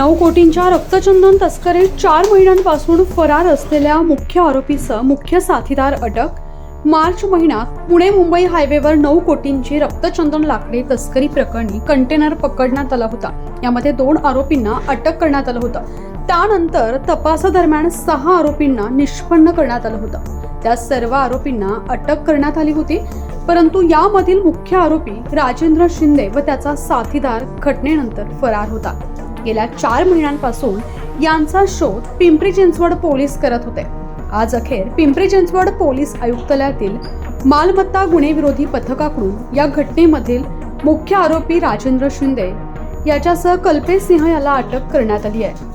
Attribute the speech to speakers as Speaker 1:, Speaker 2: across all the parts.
Speaker 1: नऊ कोटींच्या रक्तचंदन तस्करीत चार महिन्यांपासून फरार असलेल्या मुख्य आरोपीचं मुख्य साथीदार अटक. मार्च महिन्यात पुणे मुंबई हायवेवर नऊ कोटींची रक्तचंदन लाकडी तस्करी प्रकरणी कंटेनर पकडण्यात आला होता. यामध्ये दोन आरोपींना अटक करण्यात आलं होतं. त्यानंतर तपासादरम्यान सहा आरोपींना निष्पन्न करण्यात आलं होतं. त्या सर्व आरोपींना अटक करण्यात आली होती. परंतु यामधील मुख्य आरोपी राजेंद्र शिंदे व त्याचा साथीदार घटनेनंतर फरार होता. गेल्या चार महिन्यांपासून यांचा शोध पिंपरी चिंचवड पोलीस करत होते. आज अखेर पिंपरी चिंचवड पोलीस आयुक्तालयातील मालमत्ता गुन्हेविरोधी पथकाकडून या घटनेमधील मुख्य आरोपी राजेंद्र शिंदे याच्यासह कल्पेश सिंह याला अटक करण्यात आली आहे.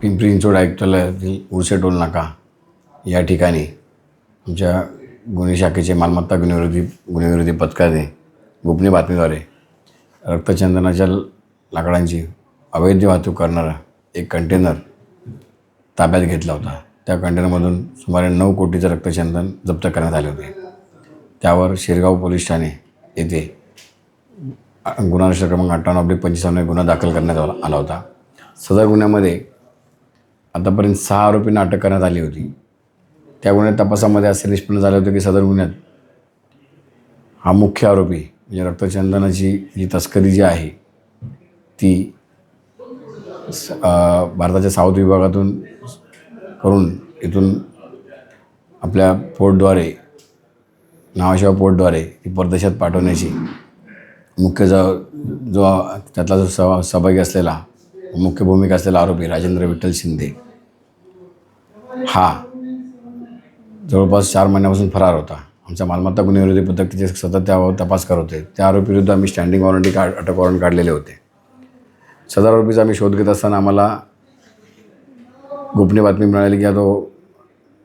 Speaker 2: पिंपरी चिंचवड आयुक्तालयातील उर्से टोल नाका या ठिकाणी आमच्या गुन्हे शाखेचे मालमत्ता गुन्हेविरोधी गुन्हेविरोधी पथकाने गोपनीय बातमीद्वारे रक्तचंदनाच्या लाकडांची अवैध वाहतूक करणारा एक कंटेनर ताब्यात घेतला होता. त्या कंटेनरमधून सुमारे नऊ कोटीचं रक्तचंदन जप्त करण्यात आले होते. त्यावर शिरगाव पोलीस ठाणे येथे गुन्हा नंबर क्रमांक अठ्ठावन्न अब्लिक पंचवीसावन्न गुन्हा दाखल करण्यात आला आला होता. सदर गुन्ह्यामध्ये आतापर्यंत सहा आरोपींना अटक करण्यात आली होती. त्या गुन्ह्यात तपासामध्ये असे निष्पन्न झाले होते की सदर गुन्ह्यात हा मुख्य आरोपी म्हणजे रक्तचंदनाची जी तस्करी जी आहे ती भारताच्या साऊथ विभागातून करून इथून आपल्या पोर्टद्वारे नावाशिवा पोर्टद्वारे ती परदेशात पाठवण्याची मुख्य ज जो त्यातला जो सह सहभागी असलेला मुख्य भूमिका असलेला आरोपी राजेंद्र विठ्ठल शिंदे हा जवळपास चार महिन्यापासून फरार होता. आमचा मालमत्ता गुन्हेविरोधी पथक तिचे सतत त्यावर तपास करत होते. त्या आरोपीविरुद्ध आम्ही स्टँडिंग वॉरंटी काढ अटक वॉरंट काढलेले होते. सदर आरोपीचा आम्ही शोध घेत असताना आम्हाला गोपनीय बातमी मिळाली की हा तो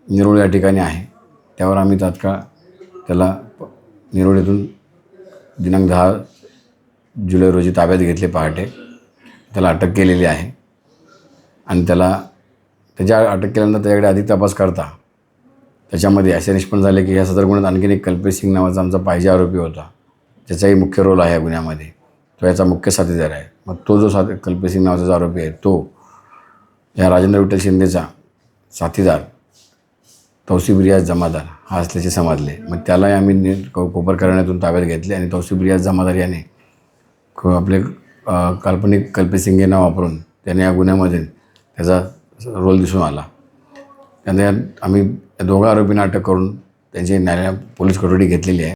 Speaker 2: निरोळ या ठिकाणी आहे. त्यावर आम्ही तात्काळ त्याला प- निरोळीतून दिनांक दहा जुलै रोजी ताब्यात घेतले पहाटे. त्याला अटक केलेली आहे. आणि त्याला त्याच्या अटक केल्यानंतर त्याच्याकडे अधिक तपास करता त्याच्यामध्ये असे निष्पन्न झाले की या सदर गुन्ह्यात आणखीन एक कल्पेश सिंग नावाचा आमचा पाहिजे आरोपी होता त्याचाही मुख्य रोल आहे या गुन्ह्यामध्ये. तो याचा मुख्य साथीदार आहे. मग तो जो साथ कल्पेसिंग नावाचा जो आरोपी आहे तो या राजेंद्र विठ्ठल शिंदेचा साथीदार तौसिफ रियाज जमादार हा असल्याचे समजले. मग त्यालाही आम्ही कोपर करण्यातून ताब्यात घेतले आणि तौसिफ रियाज जमादार याने आपले काल्पनिक कल्पेसिंग हे नाव वापरून त्याने या गुन्ह्यामध्ये त्याचा रोल दिसून आला. त्याने आम्ही दोघा आरोपींना अटक करून त्यांची न्यायालय पोलीस कोठडी घेतलेली आहे.